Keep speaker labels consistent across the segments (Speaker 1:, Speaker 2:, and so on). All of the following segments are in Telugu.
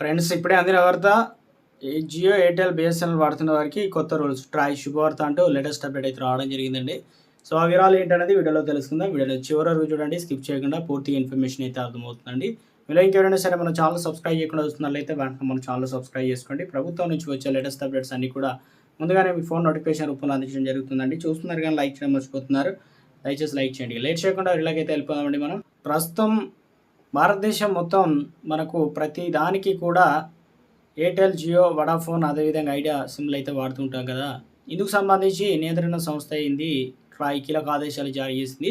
Speaker 1: ఫ్రెండ్స్ ఇప్పుడే అందిన వార్త ఈ జియో ఎయిర్టెల్ బిఎస్ఎన్ఎల్ వాడుతున్న వారికి కొత్త రూల్స్ ట్రాయ్ శుభవార్త అంటూ లేటెస్ట్ అప్డేట్ అయితే రావడం జరిగిందండి. సో ఆ వివరాలు ఏంటనేది వీడియోలో తెలుసుకుందాం. వీడియోలో చివరి రోజు చూడండి స్కిప్ చేయకుండా పూర్తి ఇన్ఫర్మేషన్ అయితే అర్థమవుతుందండి. మీరు ఇంకెవరైనా సరే మన ఛానల్ సబ్స్క్రైబ్ చేయకుండా వస్తున్నట్లయితే వెంటనే మన ఛానల్ సబ్స్క్రైబ్ చేసుకోండి. ప్రభుత్వం నుంచి వచ్చే లేటెస్ట్ అప్డేట్స్ అన్ని కూడా ముందుగానే మీ ఫోన్ నోటిఫికేషన్ రూపంలో అందించడం జరుగుతుందండి. చూస్తున్నారు కానీ లైక్ చేయడం మర్చిపోతున్నారు. దయచేసి లైక్ చేయండి. లేట్ చేయకుండా ఇలాగైతే వెళ్ళిపోదామండి మనం. ప్రస్తుతం భారతదేశం మొత్తం మనకు ప్రతి దానికి కూడా ఎయిర్టెల్ జియో వడాఫోన్ అదేవిధంగా ఐడియా సిమ్లు అయితే వాడుతుంటాం కదా. ఇందుకు సంబంధించి నియంత్రణ సంస్థ అయింది ట్రాయ్ కీలక ఆదేశాలు జారీ చేసింది.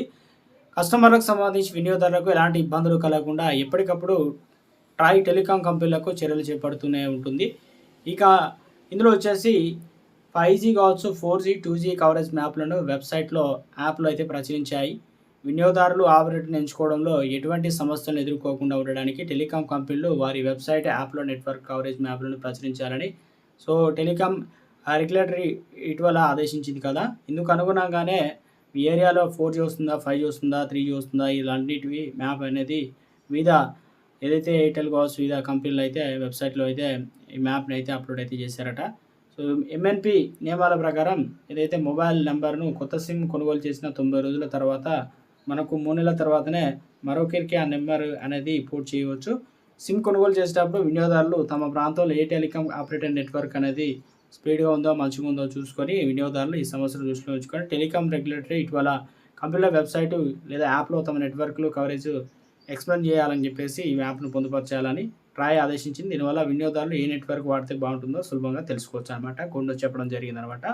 Speaker 1: కస్టమర్లకు సంబంధించి వినియోగదారులకు ఎలాంటి ఇబ్బందులు కలగకుండా ఎప్పటికప్పుడు ట్రాయ్ టెలికాం కంపెనీలకు చర్యలు చేపడుతూనే ఉంటుంది. ఇక ఇందులో వచ్చేసి ఫైవ్ జీ కావచ్చు four G two G coverage మ్యాప్లను వెబ్సైట్లో యాప్లో అయితే ప్రచురించాయి. వినియోగదారులు ఆపరేటర్ని ఎంచుకోవడంలో ఎటువంటి సమస్యలను ఎదుర్కోకుండా ఉండడానికి టెలికాం కంపెనీలు వారి వెబ్సైట్ యాప్లో నెట్వర్క్ కవరేజ్ మ్యాప్లను ప్రచురించాలని. సో టెలికాం రెగ్యులేటరీ ఇటీవల ఆదేశించింది కదా. ఇందుకు అనుగుణంగానే మీ ఏరియాలో ఫోర్ జీ వస్తుందా ఫైవ్ జీ వస్తుందా త్రీ జీ వస్తుందా ఇలాంటివి మ్యాప్ అనేది వివిధ ఏదైతే ఎయిర్టెల్ కావచ్చు వివిధ కంపెనీలు అయితే వెబ్సైట్లో అయితే ఈ మ్యాప్ని అయితే అప్లోడ్ అయితే చేశారట. సో ఎంఎన్పి నియమాల ప్రకారం ఏదైతే మొబైల్ నెంబర్ను కొత్త సిమ్ కొనుగోలు చేసిన తొంభై రోజుల తర్వాత మనకు మూడు నెలల తర్వాతనే మరొకరికి ఆ నెంబర్ అనేది పోర్ట్ చేయవచ్చు. సిమ్ కొనుగోలు చేసేటప్పుడు వినియోగదారులు తమ ప్రాంతంలో ఏ టెలికాం ఆపరేటర్ నెట్వర్క్ అనేది స్పీడ్గా ఉందో మంచిగా ఉందో చూసుకొని వినియోగదారులు ఈ సమస్యలు దృష్టిలో ఉంచుకొని టెలికాం రెగ్యులేటరీ ఇటీవల కంప్యూటర్ వెబ్సైట్ లేదా యాప్లో తమ నెట్వర్క్లు కవరేజ్ ఎక్స్ప్లెయిన్ చేయాలని చెప్పేసి ఈ యాప్ను పొందుపరచాలని ట్రాయ్ ఆదేశించింది. దీనివల్ల వినియోగదారులు ఏ నెట్వర్క్ వాడితే బాగుంటుందో సులభంగా తెలుసుకోవచ్చు అనమాట కొండ చెప్పడం జరిగిందనమాట